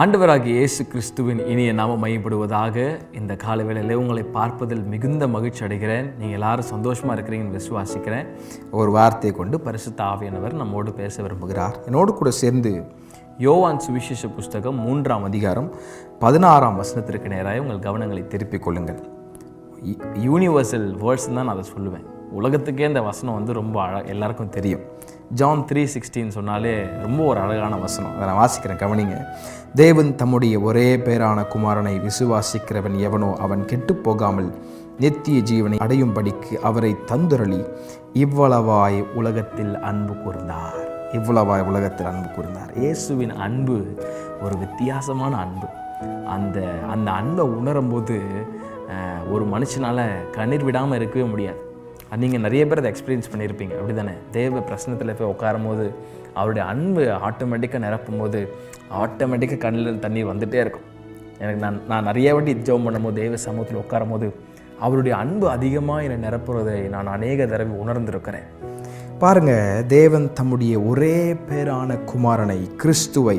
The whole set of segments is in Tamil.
ஆண்டவராகிய இயேசு கிறிஸ்துவின் இனிய நாம மையப்படுவதாக இந்த கால வேளையில் உங்களை பார்ப்பதில் மிகுந்த மகிழ்ச்சி அடைகிறேன். நீங்கள் எல்லாரும் சந்தோஷமாக இருக்கிறீங்கன்னு விசுவாசிக்கிறேன். ஒரு வார்த்தையை கொண்டு பரிசுத்த ஆவியானவர் நம்மோடு பேச விரும்புகிறார். என்னோடு கூட சேர்ந்து யோவான் சுவிசேஷ புஸ்தகம் மூன்றாம் அதிகாரம் பதினாறாம் வசனத்திற்கு நேராக உங்கள் கவனங்களை திருப்பிக் கொள்ளுங்கள். யூனிவர்சல் வேர்ட்ஸ் தான் நான் அதை சொல்லுவேன். உலகத்துக்கே இந்த வசனம் வந்து ரொம்ப அழ எல்லாருக்கும் தெரியும். ஜான் த்ரீ சிக்ஸ்டின்னு சொன்னாலே ரொம்ப ஒரு அழகான வசனம். அதை நான் வாசிக்கிறேன் கவனிங்க. தேவன் தம்முடைய ஒரே பேரான குமாரனை விசுவாசிக்கிறவன் எவனோ அவன் கெட்டுப் போகாமல் நித்திய ஜீவனை அடையும்படிக்கு அவரை தந்துரளி. இவ்வளவாய் உலகத்தில் அன்பு கூர்ந்தார். இவ்வளவாய் உலகத்தில் அன்பு கூர்ந்தார். இயேசுவின் அன்பு ஒரு வித்தியாசமான அன்பு. அந்த அந்த அன்பை உணரும்போது ஒரு மனுஷனால் கண்ணீர் விடாமல் இருக்கவே முடியாது. நீங்கள் நிறைய பேர் அதை எக்ஸ்பீரியன்ஸ் பண்ணியிருப்பீங்க. அப்படி தானே தேவ பிரச்சனத்தில் போய் உட்காரும் போது அவருடைய அன்பு ஆட்டோமேட்டிக்காக நிரப்பும் போது ஆட்டோமேட்டிக்காக கண்ணில் தண்ணீர் வந்துகிட்டே இருக்கும். எனக்கு நான் நான் நிறைய வாட்டி ஜெபம் பண்ணும்போது தேவ சமூகத்தில் உட்காரும் போது அவருடைய அன்பு அதிகமாக என்னை நிரப்புறதை நான் அநேக தடவை உணர்ந்திருக்கிறேன். பாருங்கள் தேவன் தம்முடைய ஒரே பேரான குமாரனை கிறிஸ்துவை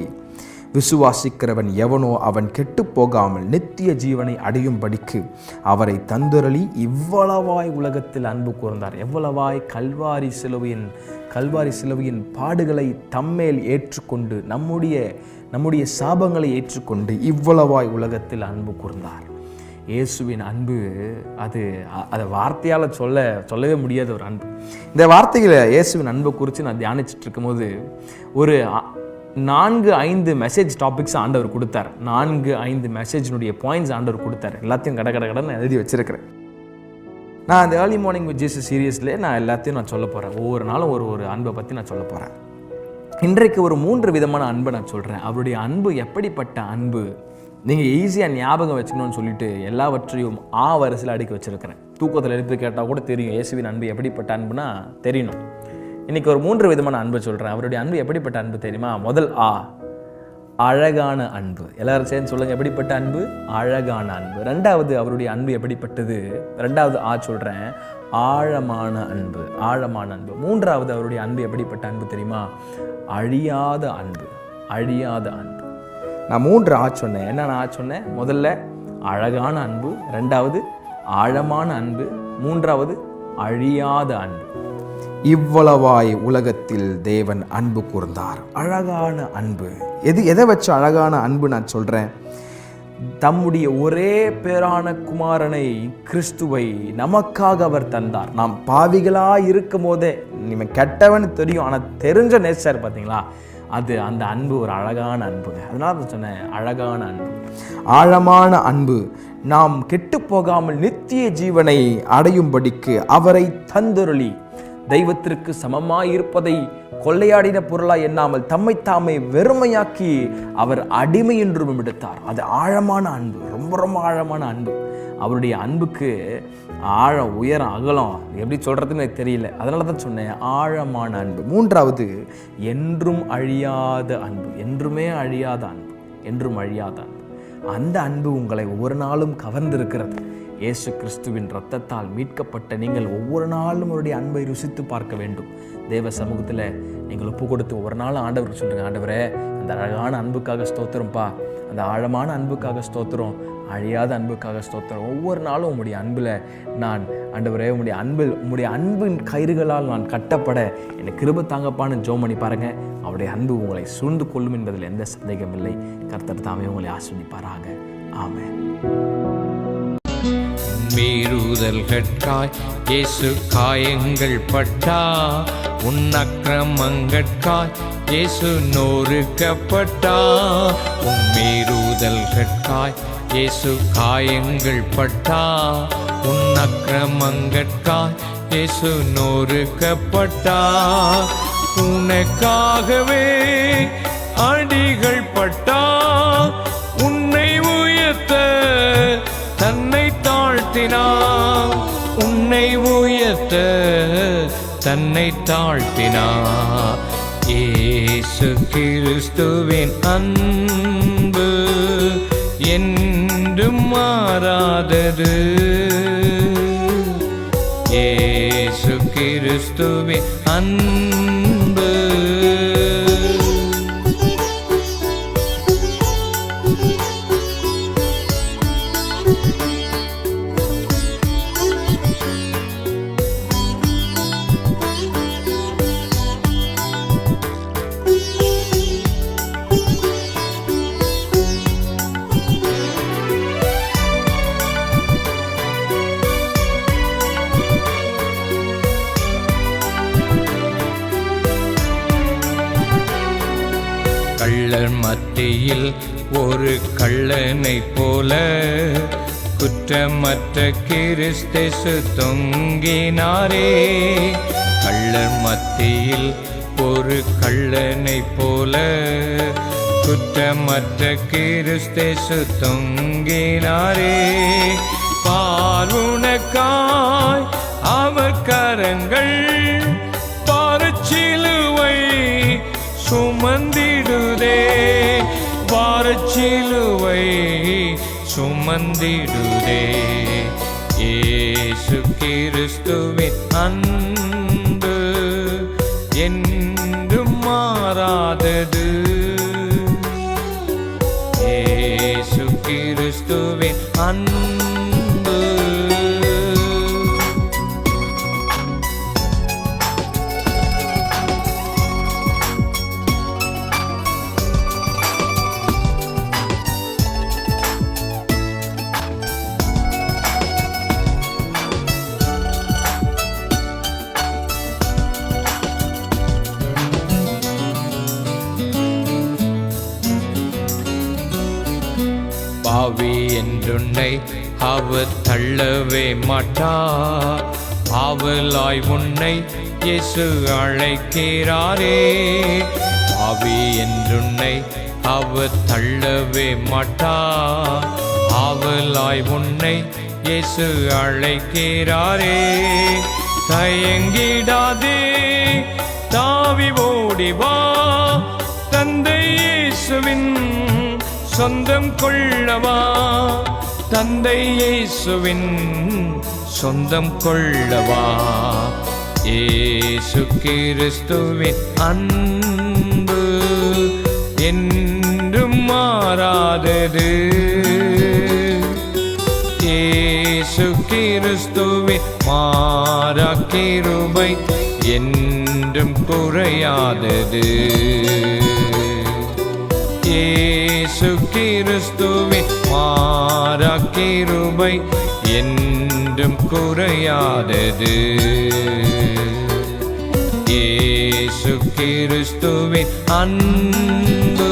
விசுவாசிக்கிறவன் எவனோ அவன் கெட்டு போகாமல் நித்திய ஜீவனை அடையும்படிக்கு அவரை தந்துரளி இவ்வளவாய் உலகத்தில் அன்பு கூர்ந்தார். எவ்வளவாய் கல்வாரி சிலுவையின் கல்வாரி சிலுவையின் பாடுகளை தம்மேல் ஏற்றுக்கொண்டு நம்முடைய நம்முடைய சாபங்களை ஏற்றுக்கொண்டு இவ்வளவாய் உலகத்தில் அன்பு கூர்ந்தார். இயேசுவின் அன்பு அது அதை வார்த்தையால் சொல்ல சொல்லவே முடியாத ஒரு அன்பு. இந்த வார்த்தைகளை இயேசுவின் அன்பை குறித்து நான் தியானிச்சுட்டு இருக்கும்போது ஒரு நான்கு ஐந்து மெசேஜ் டாபிக்ஸ் ஆண்டவர் கொடுத்தார். நான்கு ஐந்து மெசேஜினுடைய பாயிண்ட்ஸ் ஆண்டவர் கொடுத்தார். எல்லாத்தையும் கட கட கடன்னு எழுதி வச்சிருக்கிறேன். நான் அந்த ஏர்லி மார்னிங் வித் ஜீசஸ் சீரியஸ்லேயே நான் எல்லாத்தையும் நான் சொல்ல போகிறேன் ஒவ்வொரு நாளும் ஒரு ஒரு அன்பை பற்றி நான் சொல்ல போகிறேன் இன்றைக்கு ஒரு மூன்று விதமான அன்பை நான் சொல்கிறேன் அவருடைய அன்பு எப்படிப்பட்ட அன்பு? நீங்கள் ஈஸியாக ஞாபகம் வச்சுக்கணும்னு சொல்லிட்டு எல்லாவற்றையும் ஆ வரிசையில் அடுக்கி வச்சிருக்கிறேன். தூக்கத்தில் எழுப்பி கேட்டால் கூட தெரியும். இயேசுவின் அன்பு எப்படிப்பட்ட அன்புனா தெரியணும் இன்னைக்கு ஒரு மூன்று விதமான அன்பு சொல்கிறேன் அவருடைய அன்பு எப்படிப்பட்ட அன்பு தெரியுமா? முதல் ஆ அழகான அன்பு. எல்லாரும் சேர்ந்து சொல்லுங்கள் எப்படிப்பட்ட அன்பு? அழகான அன்பு. ரெண்டாவது அவருடைய அன்பு எப்படிப்பட்டது? ரெண்டாவது ஆ சொல்கிறேன் ஆழமான அன்பு. ஆழமான அன்பு. மூன்றாவது அவருடைய அன்பு எப்படிப்பட்ட அன்பு தெரியுமா? அழியாத அன்பு. அழியாத அன்பு. நான் மூன்று ஆ சொன்னேன். என்ன நான் ஆ சொன்னேன்? முதல்ல அழகான அன்பு. ரெண்டாவது ஆழமான அன்பு. மூன்றாவது அழியாத அன்பு. இவ்வளவாய் உலகத்தில் தேவன் அன்பு கூர்ந்தார். அழகான அன்பு. எது எதை வச்சு அழகான அன்பு நான் சொல்கிறேன் தம்முடைய ஒரே பேரான குமாரனை கிறிஸ்துவை நமக்காக அவர் தந்தார். நாம் பாவிகளாக இருக்கும் போதே நீங்க கெட்டவன் தெரியும் ஆனால் தெரிஞ்ச நேச்சர் பார்த்தீங்களா? அது அந்த அன்பு ஒரு அழகான அன்புங்க. அதனால சொன்னேன் அழகான அன்பு. ஆழமான அன்பு. நாம் கெட்டு போகாமல் நித்திய ஜீவனை அடையும்படிக்கு அவரை தந்தொருளி. தெய்வத்திற்கு சமமாயிருப்பதை கொள்ளையாடின பொருளாய் எண்ணாமல் தம்மை தாமே வெறுமையாக்கி அவர் அடிமை என்றும் எடுத்தார். அது ஆழமான அன்பு ரொம்ப ரொம்ப ஆழமான அன்பு. அவருடைய அன்புக்கு ஆழம் உயரம் அகலம் எப்படி சொல்கிறதுன்னு எனக்கு தெரியல. அதனால தான் சொன்னேன் ஆழமான அன்பு. மூன்றாவது என்றும் அழியாத அன்பு. என்றுமே அழியாத அன்பு. என்றும் அழியாத அன்பு. அந்த அன்பு உங்களை ஒவ்வொரு நாளும் கவர்ந்திருக்கிறது. இயேசு கிறிஸ்துவின் ரத்தத்தால் மீட்கப்பட்ட நீங்கள் ஒவ்வொரு நாளும் அவருடைய அன்பை ருசித்து பார்க்க வேண்டும். தேவ சமூகத்தில் நீங்கள் ஒப்பு கொடுத்து ஒவ்வொரு நாளும் ஆண்டவருக்கு சொல்லுங்கள் ஆண்டவரே அந்த அழகான அன்புக்காக ஸ்தோத்திரம்ப்பா அந்த ஆழமான அன்புக்காக ஸ்தோத்திரம். அழியாத அன்புக்காக ஸ்தோத்திரம். ஒவ்வொரு நாளும் உம்முடைய அன்பில் நான் ஆண்டவரே உம்முடைய அன்பில் உம்முடைய அன்பின் கயிறுகளால் நான் கட்டப்பட என்னை கிருப தாங்கப்பான்னு ஜோம் பண்ணி பாருங்க. அவருடைய அன்பு உங்களை சூழ்ந்து கொள்ளும் என்பதில் எந்த சந்தேகமில்லை கர்த்தர் தாமே உங்களை ஆஸ்வதிப்பாராக ஆமென். மீறுதல்கட்காய் இயேசு காயங்கள் பட்டா உன் அக்கிரமங்கட்காய் இயேசு நோறுக்கப்பட்டா உன் மீறுதல்கட்காய். இயேசு காயங்கள் பட்டா உன் அக்கிரமங்கட்காய். இயேசு நோறுக்கப்பட்டா உனக்காகவே அடிகள் பட்டா உன்னை உயர்த்த தன்னை தாழ்த்தினா உன்னை உயர்த்த தன்னை ஏ இயேசு கிறிஸ்துவின் அன்பு என்றும் மாறாதது. இயேசு கிறிஸ்துவின் அன்பு மத்தியில் ஒரு கள்ளனை போல குற்றமற்ற கிறிஸ்தேசு தொங்கினாரே. கள்ளர் மத்தியில் ஒரு கள்ளனை போல குற்றமற்ற கிறிஸ்தேசு தொங்கினாரே. பார்வுனக்காய் அவர் கரங்கள் சுமந்திடுதே. வாரச்சிலுவை சுமந்திடுதே. ஏசு கிறிஸ்துவின் அன்பு என்றும் மாறாதது. ஏசு கிறிஸ்துவின் அன்பு பாவி என்றுன்னை அவர் தள்ளவே மாட்டா ஆவலாய் உன்னை இயேசு அழைக்கிறாரே. பாவி என்றுன்னை அவர் தள்ளவே மாட்டா ஆவலாய் உன்னை இயேசு அழைக்கிறாரே. தயங்கிடாதே தாவி ஓடிவா தந்தை இயேசுவின் சொந்தம் கொள்ளவா? தந்தை இயேசுவின் சொந்தம் கொள்ளவா? ஏசு கிறிஸ்துவின் அன்பு என்றும் மாறாதது. ஏசு கிறிஸ்துவின் மாறா கிருபை என்றும் குறையாதது. இயேசு கிறிஸ்துவின் மாறா கிருபை என்றும் குறையாதது. இயேசு கிறிஸ்துவின் அன்பு